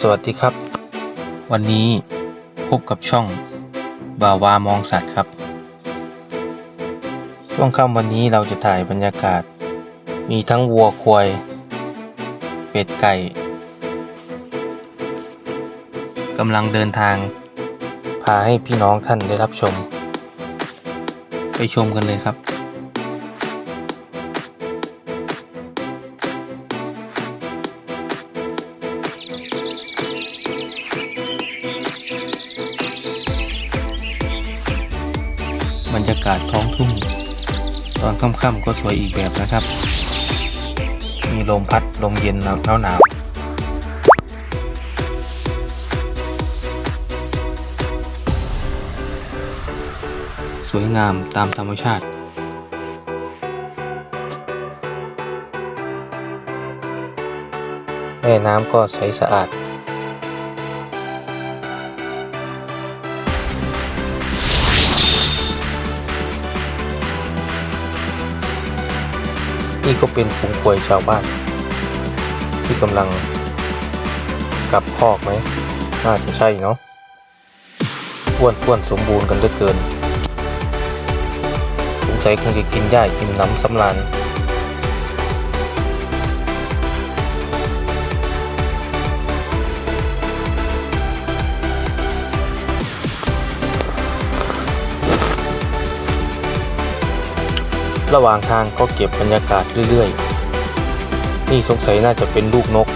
สวัสดีครับ วันนี้พบกับช่องบาวามองสัตว์ครับ ช่วงค่ำวันนี้เราจะถ่ายบรรยากาศ มีทั้งวัวควาย เป็ดไก่กำลังเดินทาง พาให้พี่น้องท่านได้รับชม ไปชมกันเลยครับ ค่ำๆก็สวยอีกแบบนะครับ มีลมพัดลมเย็นหนาวหนาวสวยงามตามธรรมชาติ แม่น้ำก็ใสสะอาด นี่ก็เป็นฝูงควายชาวบ้าน ที่กำลังกลับคอกไหมน่าจะใช่เนาะอ้วนอ้วนสมบูรณ์กันเหลือเกินสงสัยคงจะกินหญ้ากินน้ำสำราน ระหว่างทางก็เก็บบรรยากาศเรื่อยๆ นี่สงสัยน่าจะเป็นลูกนก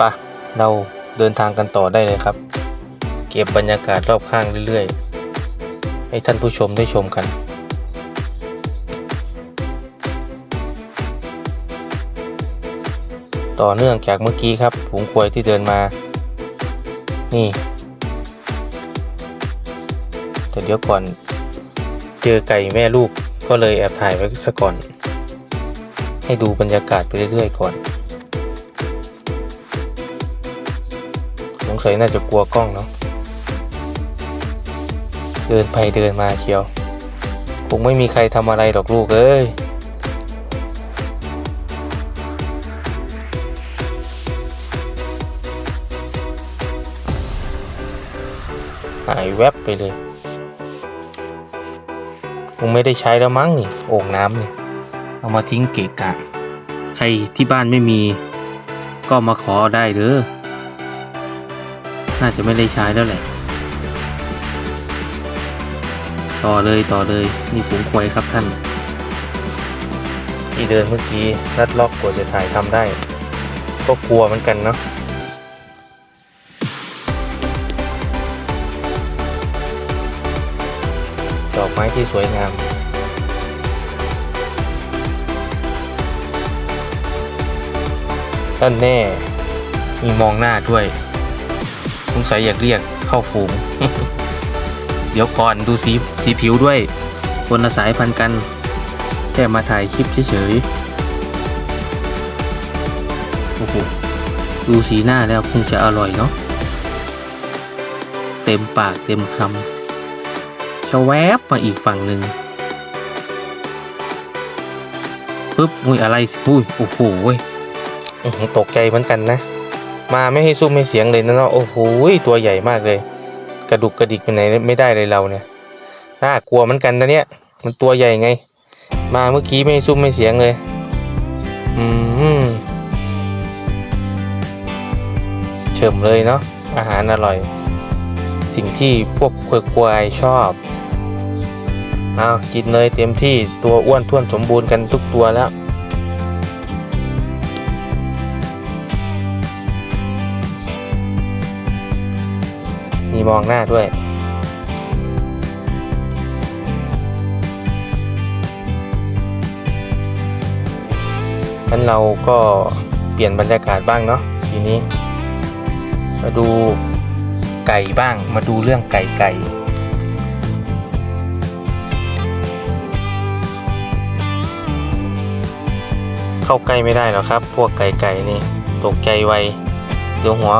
ปะ เราเดินทางกันต่อได้เลยครับ เก็บบรรยากาศรอบข้างเรื่อยๆ ให้ท่านผู้ชมได้ชมกันต่อเนื่องจากเมื่อกี้ครับฝูงควายที่เดินมา นี่ แต่เดี๋ยวก่อน เจอไก่แม่ลูกก็เลยแอบถ่ายไว้ซะก่อน ให้ดูบรรยากาศไปเรื่อยๆก่อนสงสัยน่าจะกลัวกล้องเนาะเดินไปเดินมาเชียว คงไม่มีใครทำอะไรหรอกลูกเอ้ยหายแวบไปเลย งไม่ได้ใช้แล้วมั้งนี่โอ่งน้ำนี่เอามาทิ้งเกะกะ ใครที่บ้านไม่มี ก็มาขอได้เด้อน่าจะไม่ได้ใช้แล้วแหละ ต่อเลยต่อเลยนี่ฝูงควายครับท่าน ที่เดินเมื่อกี้นัดล็อกกว่าจะถ่ายทำได้ ก็กลัวเหมือนกันเนาะ อกไม้ที่สวยงามด้านแน่มีมองหน้าด้วยสงสัยอยากเรียกเข้าฝูง เดี๋ยวก่อนดูสีสีผิวด้วย คนละสายพันธุ์กัน แค่มาถ่ายคลิปเฉยๆ โอ้โห ดูสีหน้าแล้วคงจะอร่อยเนาะ เต็มปากเต็มคำ ชะแวบมาอีกฝั่งหนึ่งปึ๊บอุ้ยอะไรอุ้ยโอ้โหเว้ยตกใจเหมือนกันนะ มาไม่ให้ซุ้มไม่เสียงเลยนะเนาะโอ้โหตัวใหญ่มากเลย กระดุกกระดิกไปไหนไม่ได้เลยเราเนี่ยน่ากลัวเหมือนกันนะเนี่ยมันตัวใหญ่ไง มาเมื่อกี้ไม่ให้ซุ้มไม่เสียงเลย อืมเฉิมเลยเนาะอาหารอร่อย สิ่งที่พวกควายๆชอบ อ้าวกินเลยเต็มที่ตัวอ้วนท้วนสมบูรณ์กันทุกตัวแล้ว มีมองหน้าด้วยงั้นเราก็เปลี่ยนบรรยากาศบ้างเนาะทีนี้ มาดูไก่บ้างมาดูเรื่องไก่ไก่ เข้าใกล้ไม่ได้หรอกครับ พวกไก่ๆนี่ตกใจไวเดี๋ยวหัว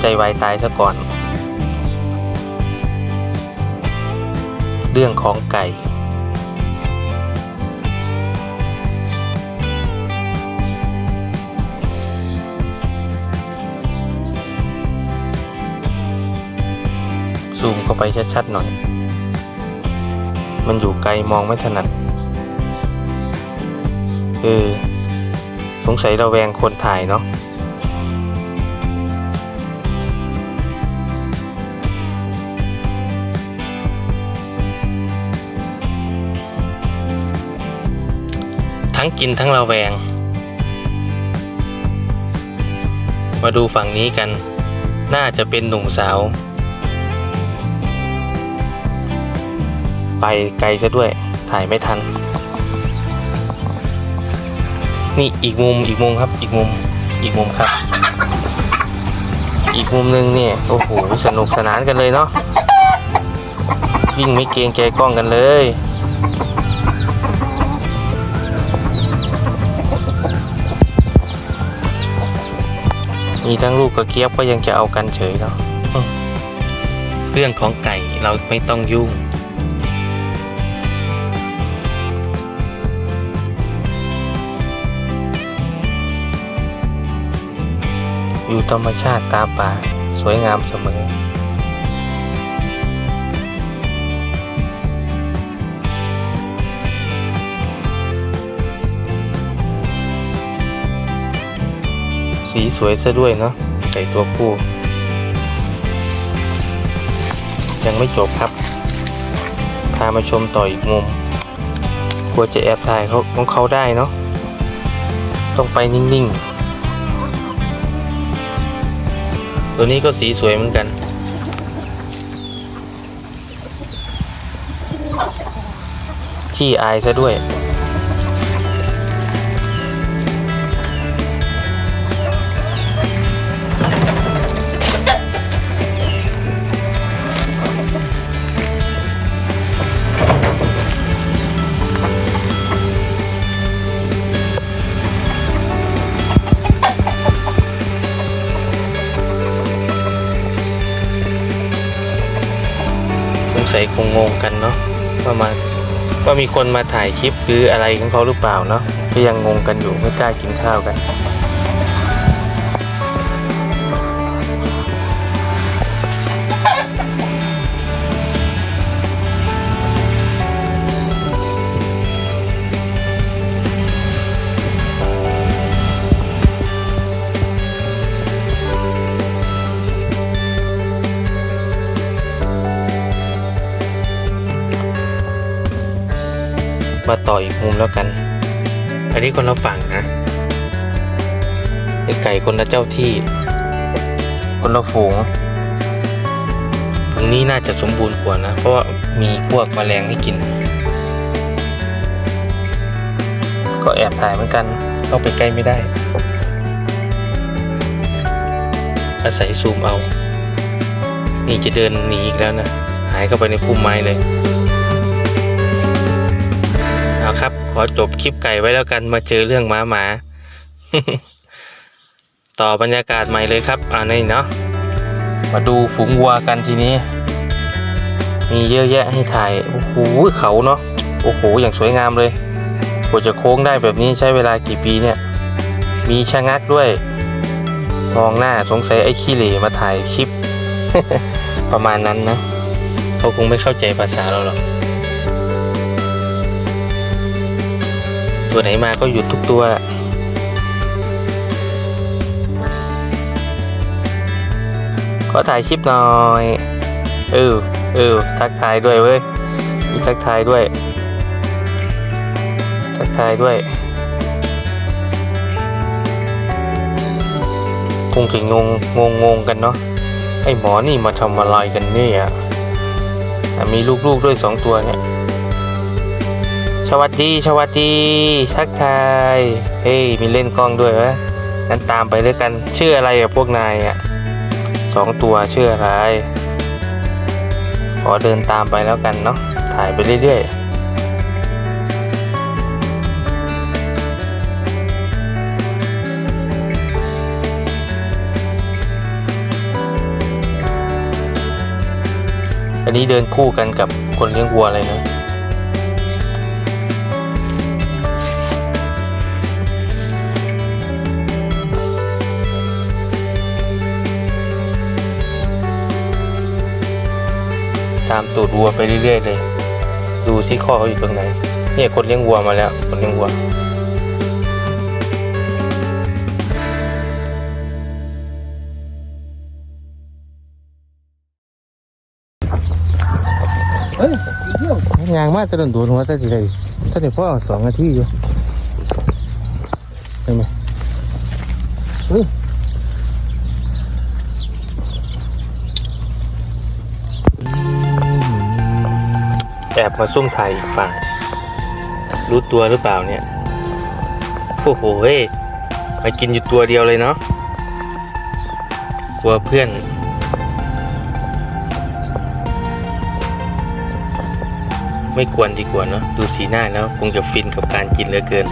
ใจไวตายซะก่อน เรื่องของไก่ซูมเข้าไปชัดๆหน่อย มันอยู่ไกลมองไม่ถนัดคือ สงสัยเราแวงคนถ่ายเนาะทั้งกินทั้งระแวง มาดูฝั่งนี้กัน น่าจะเป็นหนุ่มสาว ไปไกลซะด้วย ถ่ายไม่ทัน นี่อีกมุมอีกมุมครับ อีกมุมอีกมุมครับ อีกมุมหนึงเนี่ยโอ้โหสนุกสนานกันเลยเนาะวิ่งไม่เกรงใจกล้องกันเลยมีทั้งลูกกับเกียบก็ยังจะเอากันเฉยเนาะเรื่องของไก่เราไม่ต้องยุ่ง อยู่ธรรมชาติตาป่า สวยงามเสมอ สีสวยซะด้วยเนาะไก่ตัวผู้ ยังไม่จบครับ พามาชมต่ออีกมุม กลัวจะแอบถ่ายเขาของเขาได้เนาะต้องไปนิ่ง ๆ ตัวนี้ก็สีสวยเหมือนกัน ที่อายซะด้วย มีคนมาถ่ายคลิปหรืออะไรของเขาหรือเปล่าเนาะก็ยังงงกันอยู่ไม่กล้ากินข้าวกัน มาต่ออีกมุมแล้วกัน อันนี้คนละฝั่งนะไอไก่คนละเจ้าที่ คนละฝูงตรงนี้น่าจะสมบูรณ์กว่านะ เพราะว่ามีพวกแมลงให้กิน ก็แอบถ่ายเหมือนกันเข้าไปใกล้ไม่ได้ อาศัยซูมเอา นี่จะเดินหนีอีกแล้วนะ หายเข้าไปในพุ่มไม้เลย เอาครับ ขอจบคลิปไก่ไว้แล้วกันมาเจอเรื่องหมาหมาต่อบรรยากาศใหม่เลยครับอ่านี่เนาะมาดูฝูงวัวกันทีนี้ มีเยอะแยะให้ถ่ายโอ้โหเขาเนาะโอ้โหอย่างสวยงามเลยกว่าจะโค้งได้แบบนี้ใช้เวลากี่ปีเนี่ย มีชะงักด้วยมองหน้าสงสัยไอ้ขี้เหร่มาถ่ายคลิป ประมาณนั้นนะเขาคงไม่เข้าใจภาษาเราหรอก ตัวไหนมาก็หยุดทุกตัวขอถ่ายคลิปหน่อยเออเออทักทายด้วยเว้ยมีทักทายด้วย ทักทายด้วยคงจะงงงงงงกันเนาะไอหมอนี่มาทำอะไรกันเนี่ยอ่มีลูกๆด้วยสองตัวเนี่ย วัสดีสวัสดีทักทายเฮ้ยมีเล่นกล้องด้วยวะงั้นตามไปด้วยกันชื่ออะไรอะพวกนายอะสองตัวชื่ออะไรขอเดินตามไปแล้วกันเนาะถ่ายไปเรื่อยๆอันนี้เดินคู่กันกับคนเลี้ยงวัวเลยนะามตูดวัวไปเรื่อยๆเลย ดูซิข้อเขาอยู่ตรงไหน เนี่ยคนเลี้ยงวัวมาแล้ว คนเลี้ยงวัว เฮ้ยเที่ยวยางมากจะโดนดูหัวแต่ทีไรถ้าเดี๋ยวพ่อสองนาทีอยู่เห็นไหมเฮ้ย แอบมาซุ่มถ่ายอีกฝั่ง รู้ตัวหรือเปล่าเนี่ย โอ้โหเฮ้ยมากินอยู่ตัวเดียวเลยเนาะกลัวเพื่อน ไม่ควรดีกว่าเนาะดูสีหน้าแล้วคงจะฟินกับการกินเหลือเกิน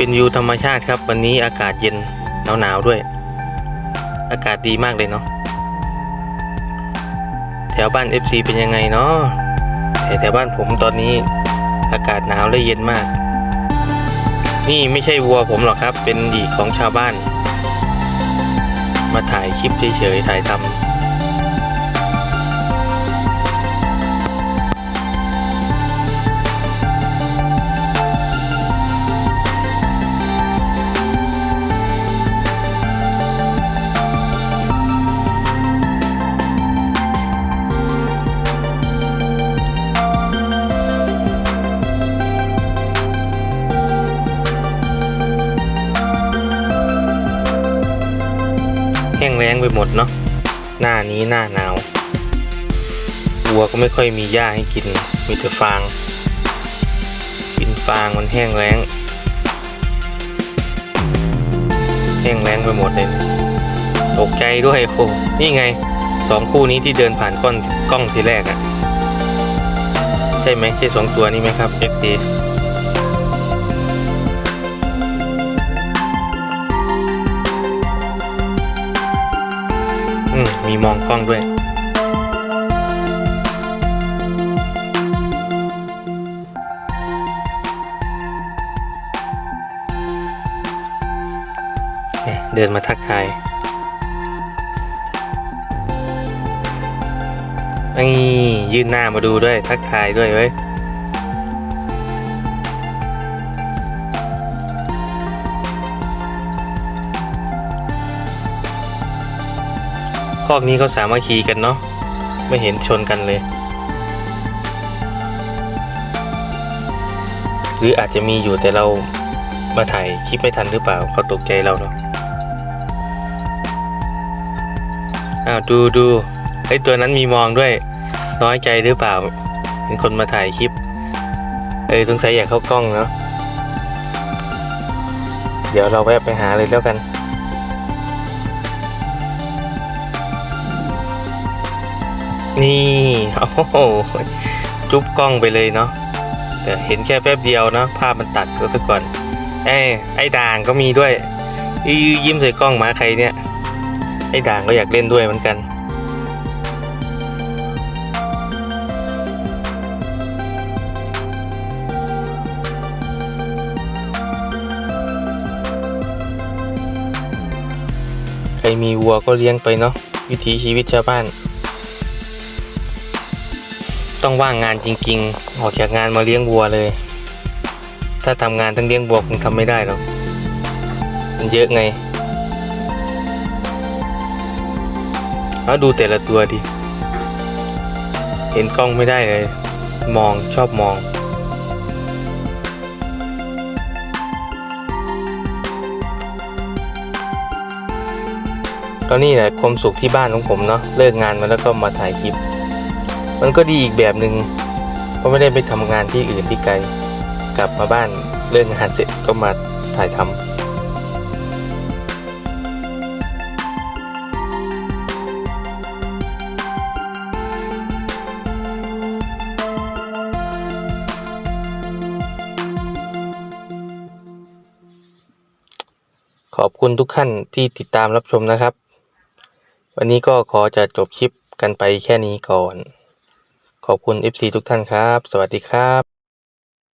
เป็นวิวธรรมชาติครับ วันนี้อากาศเย็นหนาวๆด้วย อากาศดีมากเลยเนาะแถวบ้าน FC เป็นยังไงเนาะแต่แถวบ้านผมตอนนี้อากาศหนาวและเย็นมาก นี่ไม่ใช่วัวผมหรอกครับ เป็นอีกของชาวบ้าน มาถ่ายคลิปเฉยๆถ่ายทำ แห้งแล้งไปหมดเนาะหน้านี้หน้าหนาววัวก็ไม่ค่อยมีหญ้าให้กินมีแต่ฟางกินฟางมันแห้งแล้ง แห้งแล้งไปหมดเลยตกใจด้วยโอ้นี่ไงสองคู่นี้ที่เดินผ่านกล้องกล้องทีแรกอะ่ะ ใช่ไหมใช่สองตัวนี้ไหมครับ FC อืมมีมองกล้องด้วยเนี่ยเดินมาทักทายนี่ยื่นหน้ามาดูด้วยทักทายด้วยเว้ย คอกนี้เขาสามัคคีกันเนาะไม่เห็นชนกันเลย หรืออาจจะมีอยู่แต่เรามาถ่ายคลิปไม่ทันหรือเปล่าเขาตกใจเราเนาะอ้าวดูดูไอตัวนั้นมีมองด้วย น้อยใจหรือเปล่า เป็นคนมาถ่ายคลิป เออสงสัยอยากเข้ากล้องเนาะเดี๋ยวเราแวะไปหาเลยแล้วกัน นี่ โอ้โห จุ๊บกล้องไปเลยเนาะแต่เห็นแค่แป๊บเดียวเนาะภาพมันตัดก็ซะก่อนเอ้ไอ้ด่างก็มีด้วยยิ้มใส่กล้องหมาใครเนี่ย ไอ้ด่างก็อยากเล่นด้วยเหมือนกันใครมีวัวก็เลี้ยงไปเนาะวิถีชีวิตชาวบ้าน ต้องว่างงานจริงๆ ออกจากงานมาเลี้ยงวัวเลย ถ้าทำงานทั้งเลี้ยงวัวคงทำไม่ได้หรอกมันเยอะไงแล้วดูแต่ละตัวดิ เห็นกล้องไม่ได้เลย มองชอบมองก็นี่แหละความสุขที่บ้านของผมเนาะเลิกงานมาแล้วก็มาถ่ายคลิป มันก็ดีอีกแบบหนึง่งเพราะไม่ได้ไปทำงานที่อื่นที่ไกล กลับมาบ้านเลิกงานเสร็จก็มาถ่ายทำขอบคุณทุกท่านที่ติดตามรับชมนะครับ วันนี้ก็ขอจะจบคลิปกันไปแค่นี้ก่อน ขอบคุณ FC ทุกท่านครับ สวัสดีครับ